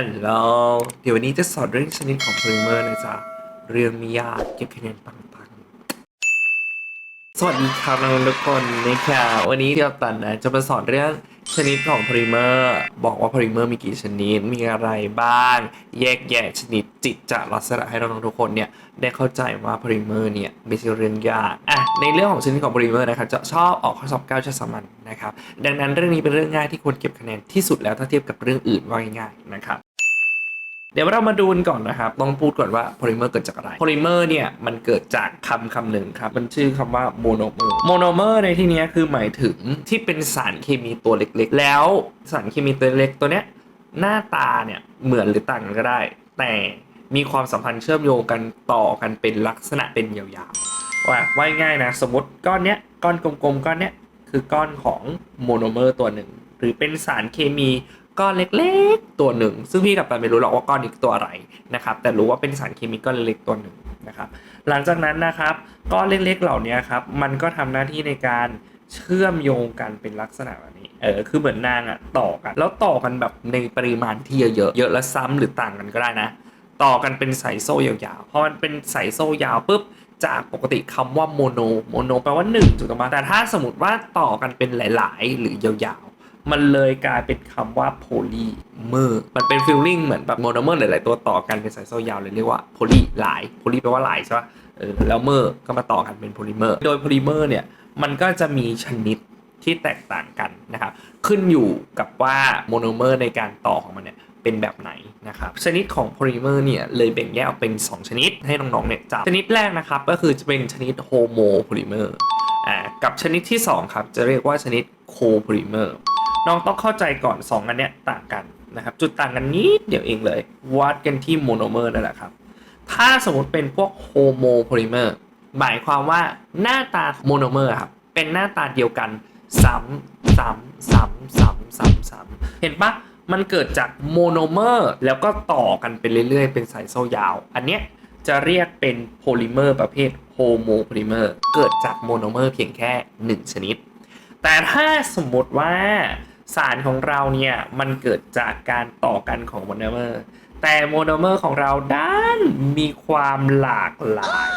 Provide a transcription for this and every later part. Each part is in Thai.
ฮัลโหล เดี๋ยววันนี้จะสอนเรื่องชนิดของโพลิเมอร์นะจ๊ะ เรื่องม่ยากเก็บคะแนนปังๆ สวัสดีครับน้องๆทุกคนนะครับวันนี้เที่ยวตันนะ จะมาสอนเรื่องชนิดของโพลิเมอร์ บอกว่าโพลิเมอร์มีกี่ชนิด มีอะไรบ้าง แยกแยะชนิดจิตจะลักษณะให้น้องๆทุกคนเนี่ยได้เข้าใจว่าโพลิเมอร์เนี่ยไม่ใช่เรื่องยากอะในเรื่องของชนิดของโพลิเมอร์นะครับจะชอบออกข้อสอบเก้าชั้นสามัญนะครับ ดังนั้นเรื่องนี้เป็นเรื่องง่ายที่ควรเก็บคะแนนที่สุดแล้วถ้าเทียบกับเรื่องอื่นว่าง่ายๆนะครับ เดี๋ยวเรามาดูกันก่อนนะครับ ต้องพูดก่อนว่าโพลิเมอร์เกิดจากอะไร โพลิเมอร์เนี่ยมันเกิดจากคำคำหนึ่งครับ มันชื่อคำว่าโมโนเมอร์ โมโนเมอร์ในที่เนี้ยคือหมายถึงที่เป็นสารเคมีตัวเล็กๆ แล้วสารเคมีตัวเล็กตัวเนี้ยหน้าตาเนี่ยเหมือนหรือต่างกันก็ได้ แต่มีความสัมพันธ์เชื่อมโยงกันต่อกันเป็นลักษณะเป็นยาวๆ ว่าว่ายง่ายนะ สมมติก้อนเนี้ยก้อนกลมๆก้อนเนี้ยคือก้อนของโมโนเมอร์ตัวหนึ่งหรือเป็นสารเคมี ก้อนเล็กๆ ตัวหนึ่ง ซึ่งพี่กับตันไม่รู้หรอกว่าก้อนนี้ตัวอะไรนะครับแต่รู้ว่าเป็นสารเคมีก้อนเล็กๆตัวหนึ่งนะครับหลังจากนั้นนะครับก้อนเล็กๆเหล่านี้ครับมันก็ทำหน้าที่ในการเชื่อมโยงกันเป็นลักษณะแบบนี้ เออ คือเหมือนนางอะต่อกัน แล้วต่อกันแบบในปริมาณที่เยอะๆ เยอะและซ้ำหรือต่างกันก็ได้นะ ต่อกันเป็นสายโซ่ยาวๆ เพราะมันเป็นสายโซ่ยาวปุ๊บ จากปกติคำว่าโมโน โมโนแปลว่า1ถูกต้องไหมแต่ถ้าสมมติว่าต่อกันเป็นหลาย ๆ หรือยาว มันเลยกลายเป็นคำว่าโพลีเมอร์มันเป็นฟีลลิ่งเหมือนแบบโมโนเมอร์หลาย ๆ ตัวต่อกันเป็นสายโซ่ยาวเลยเรียกว่าโพลีหลายโพลีแปลว่าหลายใช่ปะเออแล้วเมอร์ก็มาต่อกันเป็นโพลิเมอร์ โดยโพลิเมอร์เนี่ยมันก็จะมีชนิดที่แตกต่างกันนะครับขึ้นอยู่กับว่าโมโนเมอร์ในการต่อของมันเนี่ยเป็นแบบไหนนะครับชนิดของโพลิเมอร์เนี่ยเลยแบ่งแยกออกเป็น 2 ชนิดให้น้องๆเนี่ยจำชนิดแรกนะครับก็คือจะเป็นชนิดโฮโมโพลิเมอร์อ่ากับชนิดที่ 2 ครับ จะเรียกว่าชนิดโคโพลิเมอร์ น้องต้องเข้าใจก่อน 2 อันเนี้ยต่างกันนะครับ จุดต่างกันนิดเดียวเองเลย วัดกันที่โมโนเมอร์นั่นแหละครับ ถ้าสมมติเป็นพวกโฮโมโพลิเมอร์หมายความว่าหน้าตาโมโนเมอร์ครับ เป็นหน้าตาเดียวกันซ้ำซ้ำซ้ำซ้ำซ้ำซ้ำเห็นปะมันเกิดจากโมโนเมอร์แล้วก็ต่อกันไปเรื่อยๆ เป็นสายโซ่ยาว อันเนี้ยจะเรียกเป็นโพลิเมอร์ประเภทโฮโมโพลิเมอร์เกิดจากโมโนเมอร์เพียงแค่ 1 ชนิด แต่ถ้าสมมติว่า สารของเราเนี่ยมันเกิดจากการต่อกันของโมโนเมอร์ แต่โมโนเมอร์ของเราด้านมีความหลากหลาย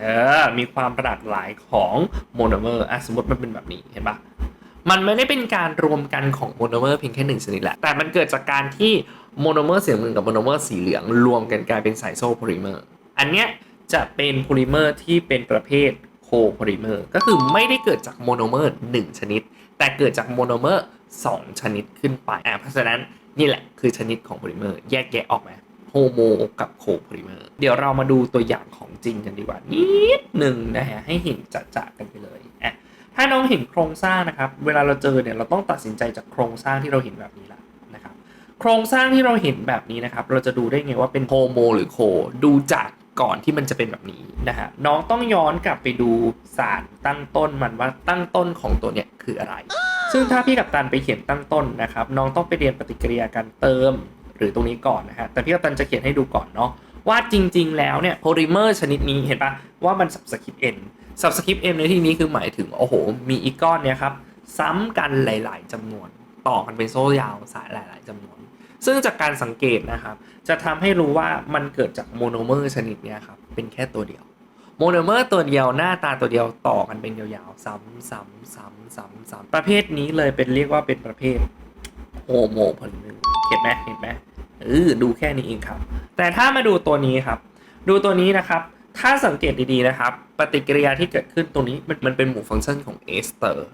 เออมีความหลากหลายของโมโนเมอร์อะสมมติมันเป็นแบบนี้เห็นปะมันไม่ได้เป็นการรวมกันของโมโนเมอร์เพียงแค่หนึ่งชนิดแหละ แต่มันเกิดจากการที่โมโนเมอร์สีเหลืองกับโมโนเมอร์สีเหลืองรวมกันกลายเป็นสายโซ่โพลิเมอร์ อันเนี้ยจะเป็นโพลิเมอร์ที่เป็นประเภทโคโพลิเมอร์ ก็คือไม่ได้เกิดจากโมโนเมอร์หนึ่งชนิด แต่เกิดจากโมโนเมอร์ สองชนิดขึ้นไปอะเพราะฉะนั้นนี่แหละคือชนิดของโพลิเมอร์แยกแยะออกไหมโฮโมกับโคโพลิเมอร์เดี๋ยวเรามาดูตัวอย่างของจริงกันดีกว่า นิดหนึ่งนะฮะให้เห็นจะๆกันไปเลยอะถ้าน้องเห็นโครงสร้างนะครับ เวลาเราเจอเนี่ยเราต้องตัดสินใจจากโครงสร้างที่เราเห็นแบบนี้ละนะครับ โครงสร้างที่เราเห็นแบบนี้นะครับ เราจะดูได้ไงว่าเป็นโฮโมหรือโค ดูจากก่อนที่มันจะเป็นแบบนี้นะฮะน้องต้องย้อนกลับไปดูสารตั้งต้นมันว่าตั้งต้นของตัวเนี่ยคืออะไร ซึ่งถ้าพี่กับตันไปเขียนตั้งต้นนะครับ น้องต้องไปเรียนปฏิกิริยาการเติม หรือตรงนี้ก่อนนะฮะแต่พี่กับตันจะเขียนให้ดูก่อนเนาะว่าจริง ๆ แล้วเนี่ยโพลิเมอร์ชนิดนี้เห็นปะว่ามันสับสคริปต์ n สับสคริปต์ n ในที่นี้คือหมายถึงโอ้โห มีอีกก้อนเนี่ยครับซ้ำกันหลาย ๆจำนวน ต่อกันเป็นโซ่ยาวสายหลาย ๆจำนวน ซึ่งจากการสังเกตนะครับ จะทำให้รู้ว่ามันเกิดจากโมโนเมอร์ชนิดเนี้ยครับเป็นแค่ตัวเดียว โมโนเมอร์ตัวเดียวหน้าตาตัวเดียวต่อกันเป็นยาวๆ ซ้ำซ้ำซ้ำซ้ำซ้ำประเภทนี้เลยเป็นเรียกว่าเป็นประเภทโฮโมพลิเมอร์เห็นไหมเห็นไหมเออดูแค่นี้เองครับ แต่ถ้ามาดูตัวนี้ครับ ดูตัวนี้นะครับถ้าสังเกตดีๆนะครับ ปฏิกิริยาที่เกิดขึ้นตรงนี้มันมันเป็นหมู่ฟังก์ชันของเอสเตอร์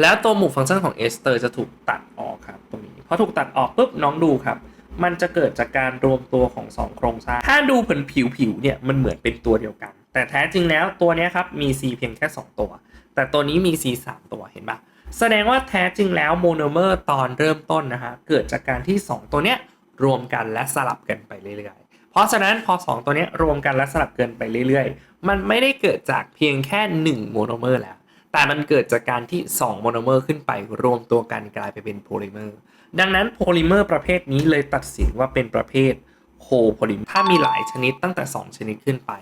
แล้วตัวหมู่ฟังก์ชันของเอสเตอร์จะถูกตัดออกครับตรงนี้พอถูกตัดออกปุ๊บน้องดูครับ มันจะเกิดจากการรวมตัวของสองโครงสร้าง ถ้าดูผิวผิวผิวๆเนี่ยมันเหมือนเป็นตัวเดียวกัน แต่แท้จริงแล้วตัวนี้ครับมี C เพียงแค่ 2 ตัว แต่ตัวนี้มี C 3 ตัวเห็นปะแสดงว่าแท้จริงแล้วโมโนเมอร์ตอนเริ่มต้นนะฮะเกิดจากการที่ 2 ตัวเนี้ยรวมกันและสลับกันไปเรื่อยๆ เพราะฉะนั้นพอ 2 ตัวเนี้ยรวมกันและสลับกันไปเรื่อยๆ มันไม่ได้เกิดจากเพียงแค่1โมโนเมอร์แล้ว แต่มันเกิดจากการที่2โมโนเมอร์ขึ้นไปรวมตัวกันกลายไปเป็นโพลิเมอร์ดังนั้นโพลิเมอร์ประเภทนี้เลยตัดสินว่าเป็นประเภทโคโพลิเมอร์ถ้ามีหลายชนิดตั้งแต่ 2 ชนิดขึ้นไป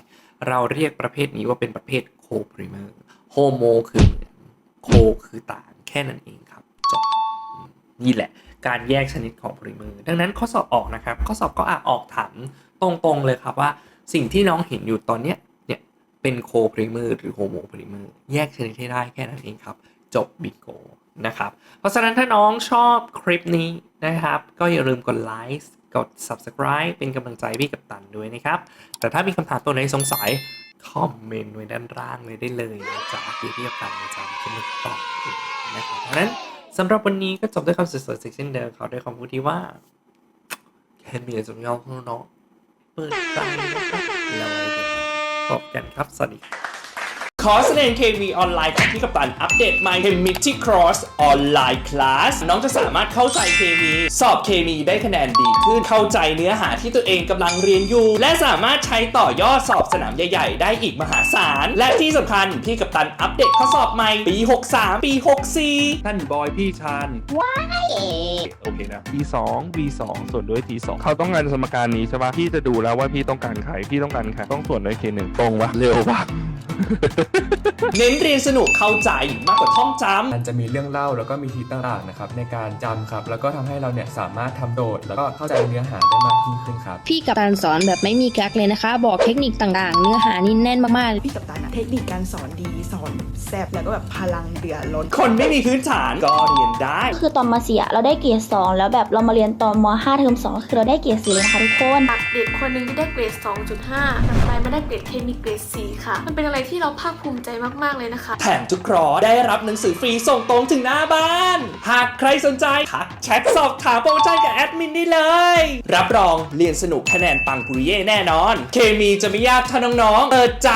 เราเรียกประเภทนี้ว่าเป็นประเภทโคโพลิเมอร์โฮโมคือเหมือนโคคือต่างแค่นั้นเองครับจบนี่แหละ การแยกชนิดของโพลิเมอร์ ดังนั้นข้อสอบออกนะครับ ข้อสอบก็อาจออกถามตรงๆเลยครับว่าสิ่งที่น้องเห็นอยู่ตอนเนี้ยเนี่ยเป็นโคโพลิเมอร์หรือโฮโมโพลิเมอร์แยกชนิดให้ได้แค่นั้นเองครับ จบบิโกนะครับ เพราะฉะนั้นถ้าน้องชอบคลิปนี้นะครับ ก็อย่าลืมกดไลค์ กด subscribe เป็นกำลังใจพี่กับตันด้วยนะครับ แต่ถ้ามีคำถามตัวไหนสงสัย คอมเมนต์ไว้ด้านล่างเลยได้เลยนะจ๊ะเดี๋ยวพี่กับตันจะมาตอบเองนะครับเพราะฉะนั้นสำหรับวันนี้ก็จบด้วยคำสวยๆเช่นเดิมขอด้วยคำพูดที่ว่าแค่มีอะไรจะยอมของน้องเปิดใจนะครับแล้วไว้เดี๋ยวพบกันครับ สวัสดี ครับคอร์สเรียนเคมีออนไลน์กับพี่กัปตันอัปเดต My Chemistry Cross ออนไลน์คลาสน้องจะสามารถเข้าใจเคมีสอบเคมีได้คะแนนดีขึ้น เข้าใจเนื้อหาที่ตัวเองกำลังเรียนอยู่ และสามารถใช้ต่อยอดสอบสนามใหญ่ ๆ ได้อีกมหาศาล และที่สำคัญ พี่กัปตันอัปเดตข้อสอบใหม่ ปี 63 ปี 64 ท่านบอยพี่ชานว้ายโอเคนะ B2 B2 ส่วนด้วย T2 เขาต้องการสมการนี้ใช่ปะพี่จะดูแล้วว่าพี่ต้องการใครพี่ต้องการใครต้องส่วนด้วย K1 ตรงวะเร็ววะเน้นเรียนสนุกเข้าใจมากกว่าท่องจำ มันจะมีเรื่องเล่าแล้วก็มีทีต่างๆนะครับในการจำครับ แล้วก็ทำให้เราเนี่ยสามารถทำโดด แล้วก็เข้าใจเนื้อหาได้มากยิ่งขึ้นครับ พี่กับการสอนแบบไม่มีกักเลยนะคะ บอกเทคนิคต่างๆ เนื้อหานี่แน่นมากๆ พี่กับตานะเทคนิคการสอนดีสอนแซบแล้วก็แบบพลังเดือล้น คนไม่มีพื้นฐานก็เรียนได้ คือตอนมเสียเราได้เกรด2แล้วแบบเรามาเรียนตอนม5เทอม2คือเราได้เกรด4เลยนะคะทุกคน จากเด็กคนหนึ่งที่ได้เกรด 2.5กลับกลายมาได้เกรดเคมีเกรด 4 ค่ะ มันเป็นอะไรที่เราภาคภูมิใจมาก ๆ เลยนะคะ แถมทุกครอสได้รับหนังสือฟรีส่งตรงถึงหน้าบ้าน หากใครสนใจทักแชทสอบถามโปรโมชั่นกับแอดมินได้เลย รับรองเรียนสนุกคะแนนปังปุริเย่แน่นอน เคมีจะไม่ยากถ้าน้องๆเปิดใจ